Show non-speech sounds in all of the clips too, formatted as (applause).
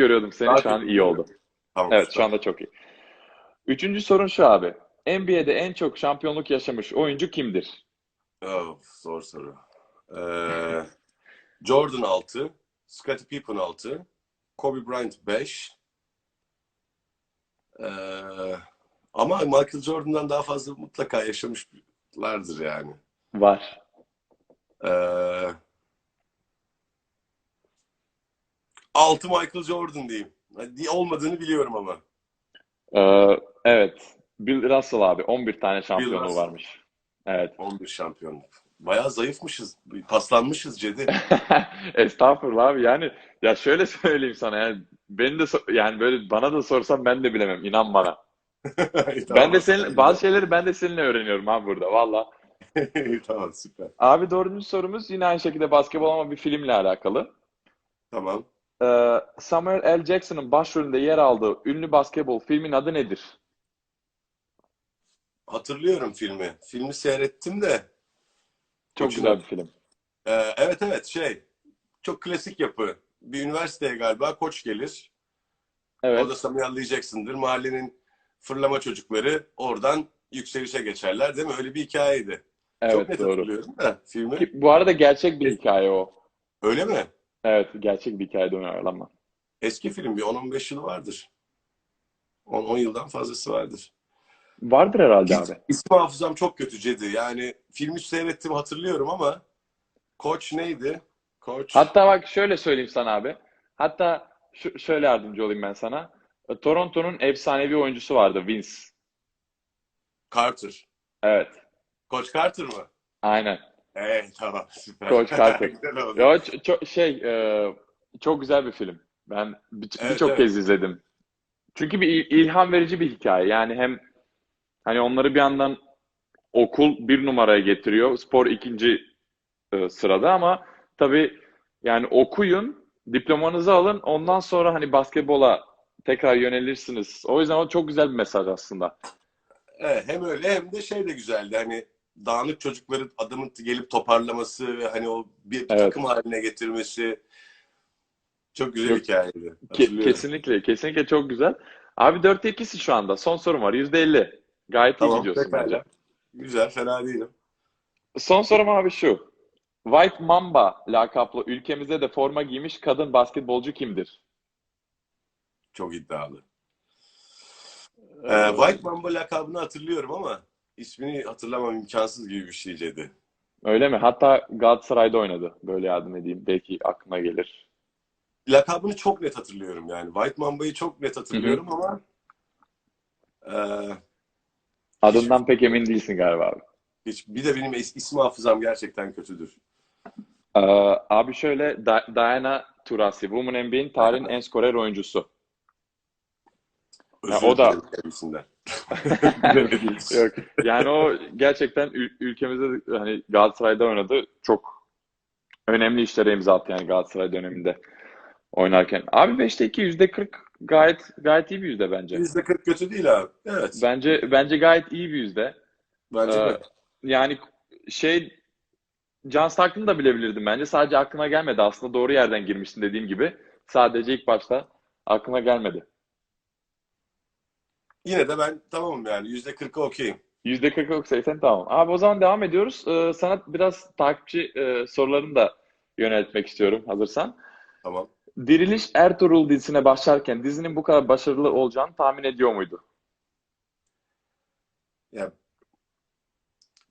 görüyordum seni. Daha Şu an iyi oldu. Tamam, Evet şu anda çok iyi. Üçüncü sorun şu abi. NBA'de en çok şampiyonluk yaşamış oyuncu kimdir? Of, zor soru. Ee, Jordan 6, Scottie Pippen 6, Kobe Bryant 5. Ee, ama Michael Jordan'dan daha fazla mutlaka yaşamışlardır yani. Var. Ee, 6 Michael Jordan diyeyim. Olmadığını biliyorum ama. Ee, evet. Bill Russell abi 11 tane şampiyonluğu varmış. Evet. 11 şampiyonluk. Bayağı zayıfmışız. Paslanmışız Cedi. (laughs) Estağfurullah abi yani ya şöyle söyleyeyim sana yani beni de yani böyle bana da sorsan ben de bilemem inan bana. (laughs) Ben de senin bazı şeyleri ben de seninle öğreniyorum abi burada valla. (laughs) Tamam süper. Abi dördüncü sorumuz yine aynı şekilde basketbol ama bir filmle alakalı. Tamam. Ee, Samuel L. Jackson'ın başrolünde yer aldığı ünlü basketbol filmin adı nedir? Hatırlıyorum filmi. Filmi seyrettim de. Çok Koçum. güzel bir film. Ee, evet evet şey. Çok klasik yapı. Bir üniversiteye galiba koç gelir. Evet. O da Samuel L. Jackson'dır. Mahallenin fırlama çocukları oradan yükselişe geçerler değil mi? Öyle bir hikayeydi. Çok Evet net doğru. hatırlıyorum da filmi. Bu arada gerçek bir hikaye o. Öyle mi? Evet gerçek bir hikayede uyarlanma. Eski film bir 10-15 yılı vardır. 10, 10 yıldan fazlası vardır. Vardır herhalde Hiç, abi. isim hafızam çok kötü Cedi. Yani filmi seyrettim hatırlıyorum ama Koç neydi? Koç. Hatta bak şöyle söyleyeyim sana abi. Hatta şu, şöyle yardımcı olayım ben sana. Toronto'nun efsanevi oyuncusu vardı Vince. Carter. Evet. Koç Carter mı? Aynen. Evet tamam süper. Koç Carter. (laughs) Güzel oldu. Ya çok şey e, çok güzel bir film. Ben bir- Evet, birçok evet. kez izledim. Çünkü bir il- ilham verici bir hikaye. Yani hem hani onları bir yandan okul bir numaraya getiriyor. Spor ikinci e, sırada ama tabii yani okuyun, diplomanızı alın. Ondan sonra hani basketbola tekrar yönelirsiniz. O yüzden o çok güzel bir mesaj aslında. Evet, hem öyle hem de şey de güzeldi. Hani dağınık çocukları adamın gelip toparlaması ve hani o bir Evet. takım haline getirmesi çok güzel Yok. hikayeydi. Ke- kesinlikle, kesinlikle çok güzel. Abi 4'te 2'si şu anda. Son sorum var. %50. Gayet iyi Tamam, gidiyorsun pekala. bence. Güzel, fena değilim. Son sorum abi şu. White Mamba lakaplı ülkemizde de forma giymiş kadın basketbolcu kimdir? Çok iddialı. Ee, White Mamba lakabını hatırlıyorum ama ismini hatırlamam imkansız gibi bir şey Cedi. Öyle mi? Hatta Galatasaray'da oynadı. Böyle yardım edeyim. Belki aklına gelir. Lakabını çok net hatırlıyorum yani. White Mamba'yı çok net hatırlıyorum ama e, Adından pek emin değilsin galiba abi. hiç, bir de benim is- isim hafızam gerçekten kötüdür. Ee, abi şöyle Da- Diana Taurasi, Women NBA'in tarihin en skorer oyuncusu. Özür o da- kendisinden. Yok. Yani o gerçekten ül- ülkemizde de hani Galatasaray'da oynadı. Çok önemli işlere imza attı yani Galatasaray döneminde oynarken. Abi 5'te 2 %40 gayet gayet iyi bir yüzde bence. %40 kötü değil abi. Evet. Bence bence gayet iyi bir yüzde. Bence Ee, de. yani şey John Stockton'ı da bilebilirdim bence. Sadece aklına gelmedi. Aslında doğru yerden girmişsin dediğim gibi. Sadece ilk başta aklına gelmedi. Yine de ben tamamım yani. %40'a okeyim. %40 yok 80 tamam. Abi o zaman devam ediyoruz. Ee, sana biraz takipçi e, sorularını da yöneltmek istiyorum hazırsan. Tamam. Diriliş Ertuğrul dizisine başlarken dizinin bu kadar başarılı olacağını tahmin ediyor muydu? Ya,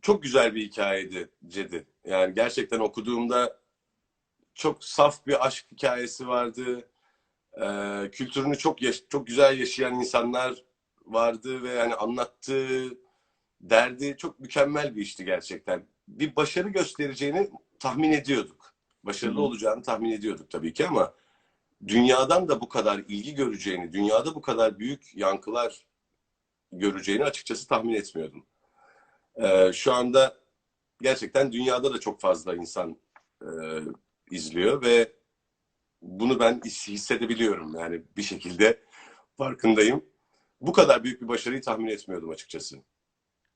çok güzel bir hikayeydi Cedi. Yani gerçekten okuduğumda çok saf bir aşk hikayesi vardı. Ee, kültürünü çok yaş- çok güzel yaşayan insanlar vardı ve yani anlattığı derdi çok mükemmel bir işti gerçekten. Bir başarı göstereceğini tahmin ediyorduk. Başarılı Hı olacağını tahmin ediyorduk tabii ki ama dünyadan da bu kadar ilgi göreceğini, dünyada bu kadar büyük yankılar göreceğini açıkçası tahmin etmiyordum. Ee, şu anda gerçekten dünyada da çok fazla insan e, izliyor ve bunu ben his- hissedebiliyorum yani bir şekilde farkındayım. Bu kadar büyük bir başarıyı tahmin etmiyordum açıkçası.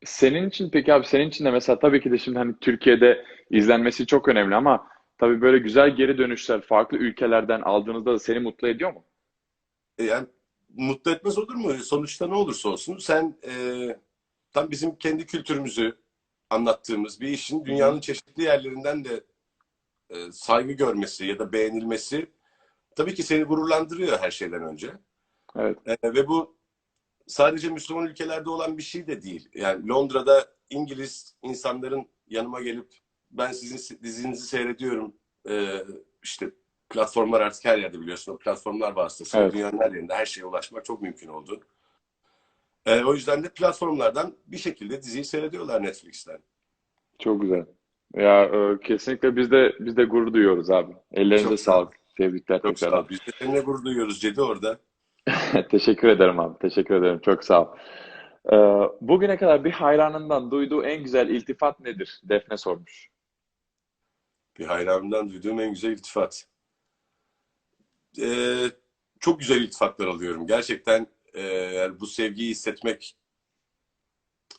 Senin için peki abi senin için de mesela tabii ki de şimdi hani Türkiye'de izlenmesi çok önemli ama tabii böyle güzel geri dönüşler farklı ülkelerden aldığınızda da seni mutlu ediyor mu? E, Yani mutlu etmez olur mu? Sonuçta ne olursa olsun sen e, tam bizim kendi kültürümüzü anlattığımız bir işin dünyanın çeşitli yerlerinden de e, saygı görmesi ya da beğenilmesi tabii ki seni gururlandırıyor her şeyden önce. Evet. E, ve bu sadece Müslüman ülkelerde olan bir şey de değil. Yani Londra'da İngiliz insanların yanıma gelip ben sizin dizinizi seyrediyorum. E, işte platformlar artık her yerde biliyorsun. O platformlar vasıtasıyla Evet. dünyanın her yerinde her şeye ulaşmak çok mümkün oldu. E, o yüzden de platformlardan bir şekilde diziyi seyrediyorlar Netflix'ten. Çok güzel. Ya e, kesinlikle biz de biz de gurur duyuyoruz abi. Ellerinize Çok sağ sağlık. Tebrikler Çok sağ tekrardan. ol. Biz de seninle gurur duyuyoruz Cedi orada. (laughs) Teşekkür ederim abi. Teşekkür ederim. Çok sağ ol. Ee, bugüne kadar bir hayranından duyduğu en güzel iltifat nedir? Defne sormuş. Bir hayranımdan duyduğum en güzel iltifat. Ee, çok güzel iltifatlar alıyorum. Gerçekten e, yani bu sevgiyi hissetmek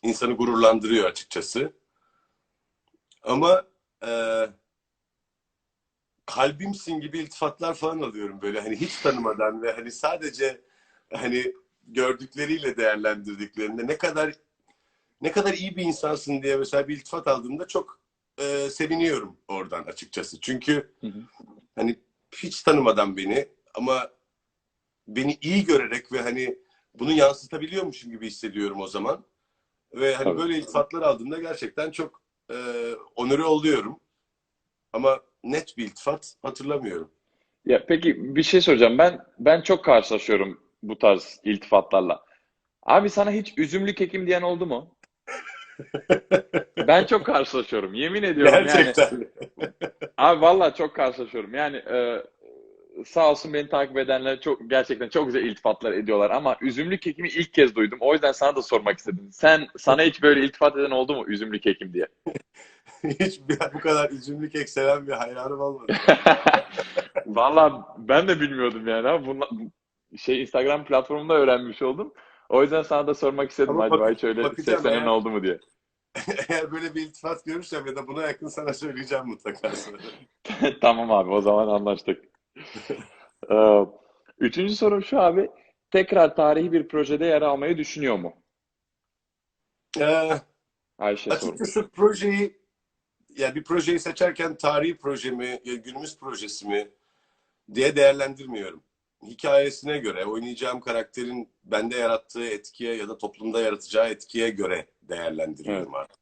insanı gururlandırıyor açıkçası. Ama e, kalbimsin gibi iltifatlar falan alıyorum böyle hani hiç tanımadan ve hani sadece hani gördükleriyle değerlendirdiklerinde ne kadar ne kadar iyi bir insansın diye mesela bir iltifat aldığımda çok e, seviniyorum oradan açıkçası. Çünkü Hı hı. hani hiç tanımadan beni ama beni iyi görerek ve hani bunu yansıtabiliyormuşum gibi hissediyorum o zaman. Ve hani Tabii. böyle iltifatlar aldığımda gerçekten çok e, onore oluyorum. Ama net bir iltifat hatırlamıyorum. Ya peki bir şey soracağım. Ben ben çok karşılaşıyorum bu tarz iltifatlarla. Abi sana hiç üzümlü kekim diyen oldu mu? (laughs) Ben çok karşılaşıyorum. Yemin ediyorum yani. Gerçekten. Abi vallahi çok karşılaşıyorum. Yani e, sağ olsun beni takip edenler çok gerçekten çok güzel iltifatlar ediyorlar ama üzümlü kekimi ilk kez duydum. O yüzden sana da sormak istedim. Sen sana hiç böyle iltifat eden oldu mu üzümlü kekim diye? (laughs) Hiç bu kadar üzümlü kek seven bir hayranım olmadı. (laughs) Vallahi ben de bilmiyordum yani ama bunla, şey Instagram platformunda öğrenmiş oldum. O yüzden sana da sormak istedim Ama acaba hiç öyle seslenen oldu mu diye. (laughs) Eğer böyle bir iltifat görürsem ya da buna yakın sana söyleyeceğim mutlaka. Tamam abi o zaman anlaştık. Ee, Üçüncü sorum şu abi. Tekrar tarihi bir projede yer almayı düşünüyor mu? Ee, Ayşe. Açıkçası projeyi yani bir projeyi seçerken tarihi proje mi, ya günümüz projesi mi diye değerlendirmiyorum. Hikayesine göre, oynayacağım karakterin bende yarattığı etkiye ya da toplumda yaratacağı etkiye göre değerlendiriyorum artık.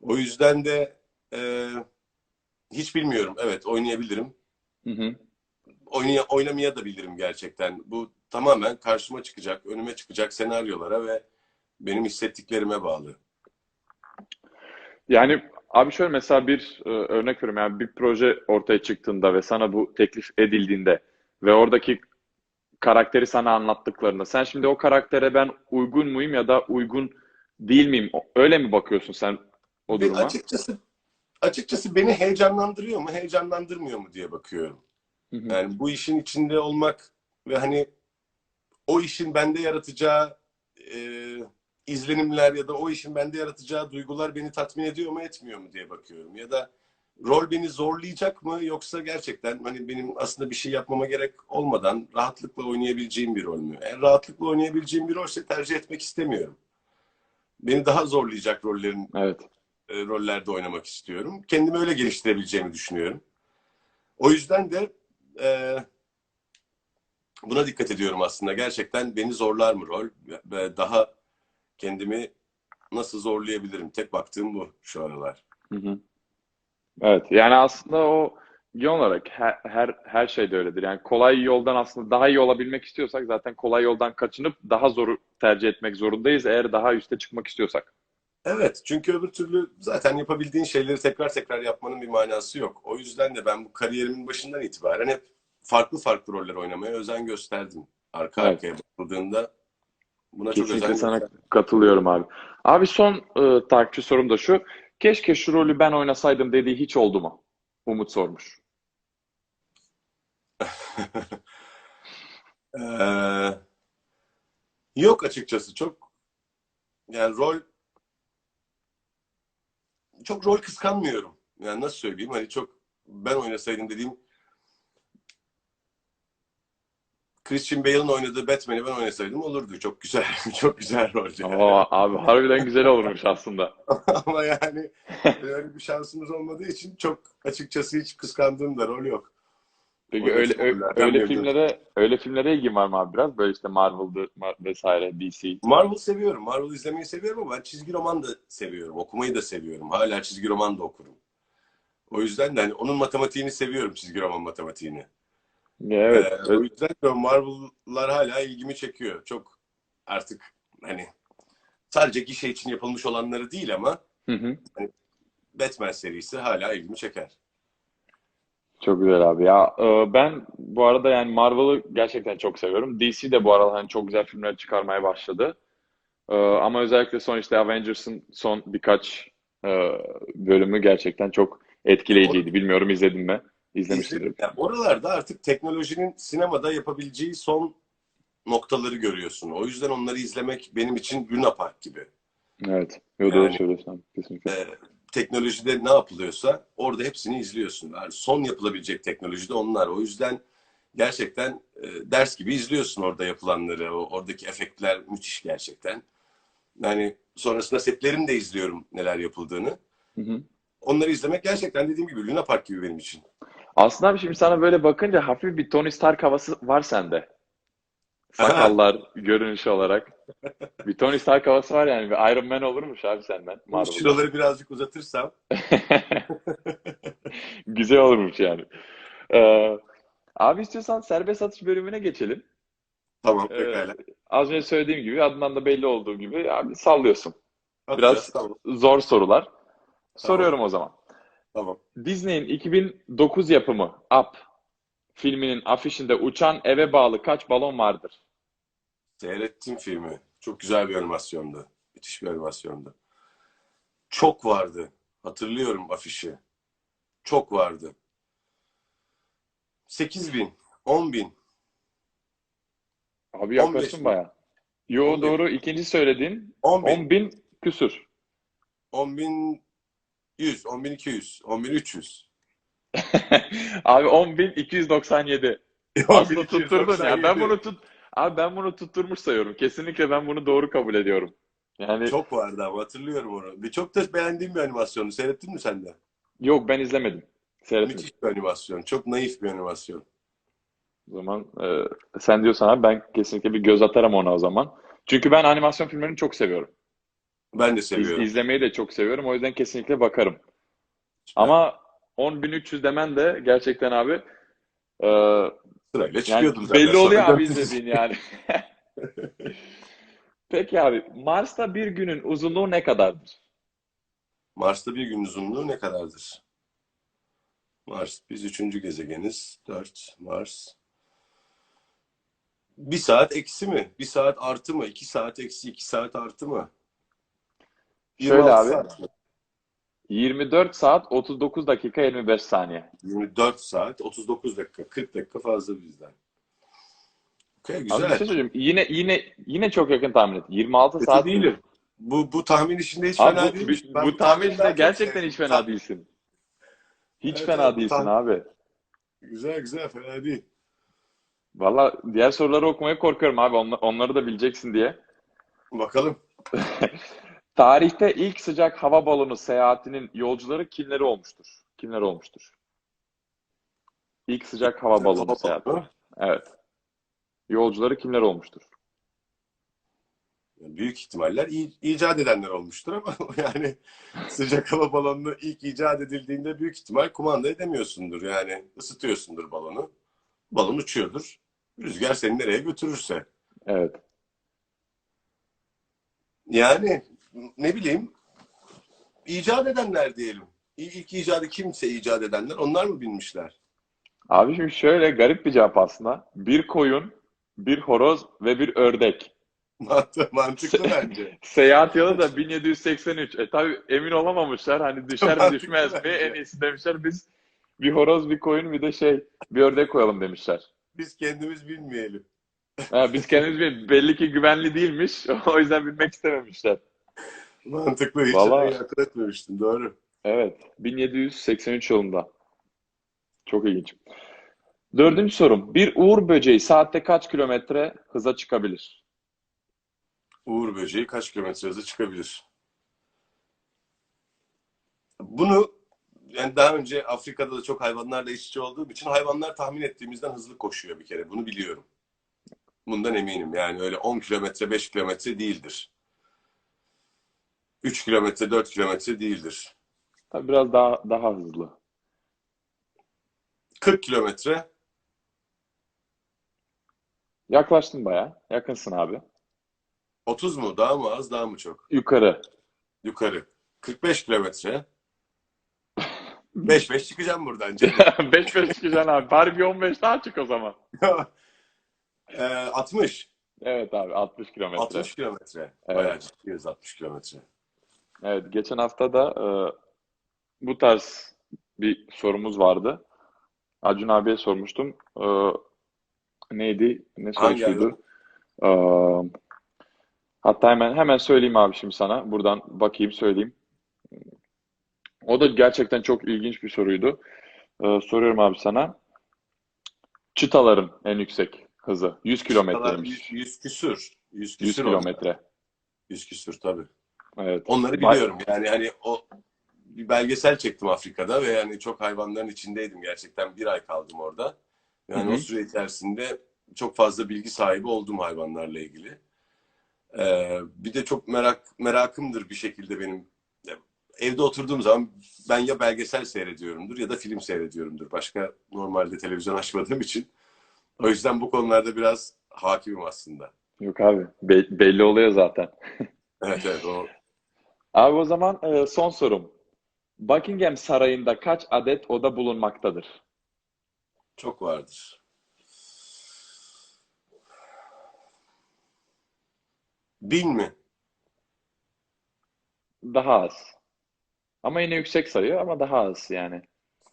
O yüzden de e, hiç bilmiyorum. Evet oynayabilirim. Hı hı. Oynaya, oynamaya da bilirim gerçekten. Bu tamamen karşıma çıkacak, önüme çıkacak senaryolara ve benim hissettiklerime bağlı. Yani abi şöyle mesela bir e, örnek veriyorum yani bir proje ortaya çıktığında ve sana bu teklif edildiğinde ve oradaki karakteri sana anlattıklarında sen şimdi o karaktere ben uygun muyum ya da uygun değil miyim? Öyle mi bakıyorsun sen o duruma? açıkçası açıkçası beni heyecanlandırıyor mu, heyecanlandırmıyor mu diye bakıyorum. Hı hı. Yani bu işin içinde olmak ve hani o işin bende yaratacağı e, izlenimler ya da o işin bende yaratacağı duygular beni tatmin ediyor mu, etmiyor mu diye bakıyorum. Ya da rol beni zorlayacak mı yoksa gerçekten hani benim aslında bir şey yapmama gerek olmadan rahatlıkla oynayabileceğim bir rol mü? Eğer rahatlıkla oynayabileceğim bir rolse tercih etmek istemiyorum. Beni daha zorlayacak rollerin Evet. e, rollerde oynamak istiyorum. Kendimi öyle geliştirebileceğimi düşünüyorum. O yüzden de e, buna dikkat ediyorum aslında. Gerçekten beni zorlar mı rol ve daha kendimi nasıl zorlayabilirim? Tek baktığım bu şu aralar. Hı hı. Evet. Yani aslında o genel olarak her, her, her şeyde öyledir. Yani kolay yoldan aslında daha iyi olabilmek istiyorsak zaten kolay yoldan kaçınıp daha zoru tercih etmek zorundayız eğer daha üste çıkmak istiyorsak. Evet, çünkü öbür türlü zaten yapabildiğin şeyleri tekrar tekrar yapmanın bir manası yok. O yüzden de ben bu kariyerimin başından itibaren hep farklı farklı roller oynamaya özen gösterdim. Arka Evet. arkaya bakıldığında buna çok Kesinlikle özen sana gösterdim. katılıyorum abi. Abi son e, takipçi sorum da şu. Keşke şu rolü ben oynasaydım dediği hiç oldu mu? Umut sormuş. (laughs) Ee, yok açıkçası çok yani rol çok rol kıskanmıyorum. Yani nasıl söyleyeyim hani çok ben oynasaydım dediğim Christian Bale'ın oynadığı Batman'i ben oynasaydım olurdu. Çok güzel, (laughs) çok güzel rol. yani. Ama abi harbiden güzel olurmuş aslında. (laughs) Ama yani öyle bir şansımız olmadığı için çok açıkçası hiç kıskandığım da rol yok. Peki Orada öyle öyle filmlere öyle filmlere ilgin var mı abi biraz? Böyle işte Marvel'dı Mar- vesaire DC. Marvel seviyorum. Marvel izlemeyi seviyorum ama ben çizgi roman da seviyorum. Okumayı da seviyorum. Hala çizgi roman da okurum. O yüzden de hani onun matematiğini seviyorum çizgi roman matematiğini. Evet. Ee, o yüzden de Marvel'lar hala ilgimi çekiyor. Çok artık hani sadece gişe için yapılmış olanları değil ama Hı hı. Batman serisi hala ilgimi çeker. Çok güzel abi ya. e, Ben bu arada yani Marvel'ı gerçekten çok seviyorum. DC de bu arada hani çok güzel filmler çıkarmaya başladı. E, Ama özellikle son işte Avengers'ın son birkaç e, bölümü gerçekten çok etkileyiciydi. Bilmiyorum izledin mi? İzlemişsindir. Yani oralarda artık teknolojinin sinemada yapabileceği son noktaları görüyorsun. O yüzden onları izlemek benim için Luna Park gibi. Evet. Yo, doğru Yani- söylüyorsun abi. Kesinlikle. Teknolojide ne yapılıyorsa orada hepsini izliyorsun. Yani son yapılabilecek teknolojide onlar. O yüzden gerçekten e, ders gibi izliyorsun orada yapılanları. O, oradaki efektler müthiş gerçekten. Yani sonrasında setlerini de izliyorum neler yapıldığını. Hı hı. Onları izlemek gerçekten dediğim gibi Luna Park gibi benim için. Aslında abi şimdi sana böyle bakınca hafif bir Tony Stark havası var sende. Sakallar, görünüş olarak. Bir Tony Stark havası var yani. Bir Iron Man olurmuş abi senden Marvel'da. Şuraları birazcık uzatırsam (laughs) Güzel olurmuş yani. Ee, abi istiyorsan serbest atış bölümüne geçelim. tamam Ee, pekala. az önce söylediğim gibi adından da belli olduğu gibi abi sallıyorsun. Atacağız, Biraz tamam. zor sorular. Soruyorum o zaman. Tamam. Disney'in 2009 yapımı Up filminin afişinde uçan eve bağlı kaç balon vardır? Seyrettim filmi. Çok güzel bir animasyondu. Müthiş bir animasyondu. Çok vardı. Hatırlıyorum afişi. Çok vardı. 8 bin, 10 bin. Abi 15 yaklaştın mi? bayağı. Yo 15. doğru ikinci söylediğin 10 bin, 10 bin küsür. 10 bin 100, 10 bin 200, 10 bin 300. Abi 10 bin 297. 10 Aslında tutturdun ya. Ben 297. bunu tut Abi ben bunu tutturmuş sayıyorum. Kesinlikle ben bunu doğru kabul ediyorum. Yani Çok vardı ama hatırlıyorum onu. Bir çok da beğendiğim bir animasyonu. Seyrettin mi sen de? yok ben izlemedim. Seyretmedim. Müthiş bir animasyon. Çok naif bir animasyon. O zaman e, sen diyorsan abi ben kesinlikle bir göz atarım ona o zaman. Çünkü ben animasyon filmlerini çok seviyorum. Ben de İz, seviyorum. izlemeyi de çok seviyorum. O yüzden kesinlikle bakarım. Süper. Ama 10.300 demen de gerçekten abi e, Sırayla yani çıkıyordum zaten. belli oluyor abi 400. izlediğin yani. (laughs) Peki abi Mars'ta bir günün uzunluğu ne kadardır? Mars'ta bir gün uzunluğu ne kadardır? Mars. Biz üçüncü gezegeniz. Dört. Mars. Bir saat eksi mi? Bir saat artı mı? İki saat eksi, iki saat artı mı? Şöyle 26 abi. saat mi? 24 saat 39 dakika 25 saniye. 24 saat, 39 dakika. 40 dakika fazla bizden. Okey, Abi bir güzel. şey söyleyeyim. Yine yine yine çok yakın tahmin et. 26 Kötü saat değilim. Bu, bu tahmin işinde hiç Abi fena bu, değilmiş. bu, bu tahmin çok gerçekten hiç fena değilsin. Hiç Evet, fena bu değilsin tam- abi. Güzel güzel fena değil. Valla diğer soruları okumaya korkuyorum abi. Onla- onları da bileceksin diye. Bakalım. (laughs) Tarihte ilk sıcak hava balonu seyahatinin yolcuları kimleri olmuştur? Kimler olmuştur? İlk sıcak hava balonu Hava seyahati. balonu. Evet. Yolcuları kimler olmuştur? Büyük ihtimaller icat edenler olmuştur ama (laughs) yani sıcak hava balonunu ilk icat edildiğinde büyük ihtimal kumanda edemiyorsundur. Yani ısıtıyorsundur balonu. Balon uçuyordur. Rüzgar seni nereye götürürse. Evet. Yani ne bileyim icat edenler diyelim. İlk icadı kimse icat edenler onlar mı bilmişler? Abi şimdi şöyle garip bir cevap aslında. Bir koyun, bir horoz ve bir ördek. Mant- Mantıklı bence. (laughs) Seyahat yılı da 1783. E tabi emin olamamışlar. Hani düşer mi düşmez mi? En iyisi demişler. Biz bir horoz, bir koyun, bir de şey, bir ördek koyalım demişler. Biz kendimiz bilmeyelim. Ha, biz kendimiz bil- belli ki güvenli değilmiş. (laughs) O yüzden bilmek istememişler. Mantıklı. Hiç Vallahi- akıl etmemiştim. Doğru. Evet. 1783 yılında. Çok ilginç. Dördüncü sorum. Bir uğur böceği saatte kaç kilometre hıza çıkabilir? Uğur böceği kaç kilometre hıza çıkabilir? Bunu yani daha önce Afrika'da da çok hayvanlarla içe olduğum için hayvanlar tahmin ettiğimizden hızlı koşuyor bir kere. Bunu biliyorum. Bundan eminim. Yani öyle 10 kilometre, 5 kilometre değildir. 3 kilometre, 4 kilometre değildir. Tabii biraz daha daha hızlı. 40 kilometre, Yaklaştın bayağı. Yakınsın abi. 30 mu? Daha mı az, daha mı çok? Yukarı. Yukarı. 45 kilometre. (laughs) 5-5 çıkacağım buradan canım. (laughs) 5 5 çıkacaksın abi. Bari bir 15 daha çık o zaman. (laughs) Ee, 60. Evet abi 60 kilometre. 60 kilometre. Evet. Bayağı 60 kilometre. Evet, geçen hafta da e, bu tarz bir sorumuz vardı. Acun abiye sormuştum. E, neydi? Ne Hangi sorusuydu? E, hatta hemen hemen söyleyeyim abi şimdi sana. Buradan bakayım söyleyeyim. O da gerçekten çok ilginç bir soruydu. E, soruyorum abi sana. Çitaların en yüksek hızı 100 kilometreymiş. 100, 100 küsür. 100 100 küsür oldu. kilometre. 100 küsür tabii. Evet. Onları biliyorum. Yani hani o bir belgesel çektim Afrika'da ve yani çok hayvanların içindeydim gerçekten. Bir ay kaldım orada. Yani Hı hı. o süre içerisinde çok fazla bilgi sahibi oldum hayvanlarla ilgili. Ee, bir de çok merak merakımdır bir şekilde benim. Evde oturduğum zaman ben ya belgesel seyrediyorumdur ya da film seyrediyorumdur. Başka normalde televizyon açmadığım için. O yüzden bu konularda biraz hakimim aslında. Yok abi. Be- belli oluyor zaten. Evet evet o Abi o zaman e, son sorum. Buckingham Sarayı'nda kaç adet oda bulunmaktadır? çok vardır. Bin mi? Daha az. Ama yine yüksek sayı ama daha az yani.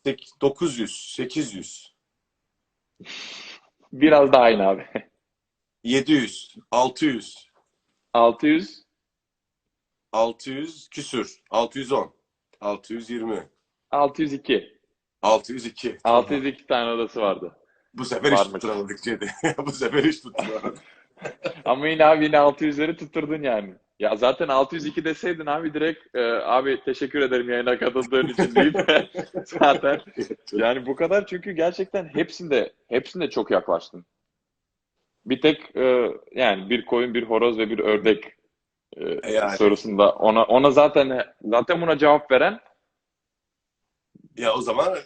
Sek- 900, 800, Biraz daha aynı abi. 700, 600, 600, 600 küsür, 610, 620, 602. 602. 602 tane odası vardı. Bu sefer hiç Varmış. tutturamadık Cedi. (laughs) Bu sefer hiç tutturamadık. (laughs) Ama yine abi yine 600'leri tutturdun yani. Ya zaten 602 deseydin abi direkt e, abi teşekkür ederim yayına katıldığın için deyip (laughs) zaten yani bu kadar çünkü gerçekten hepsinde hepsinde çok yaklaştın. Bir tek e, yani bir koyun, bir horoz ve bir ördek e, Yani. sorusunda ona ona zaten zaten buna cevap veren Ya o zaman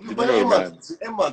Bilmiyorum en yani. en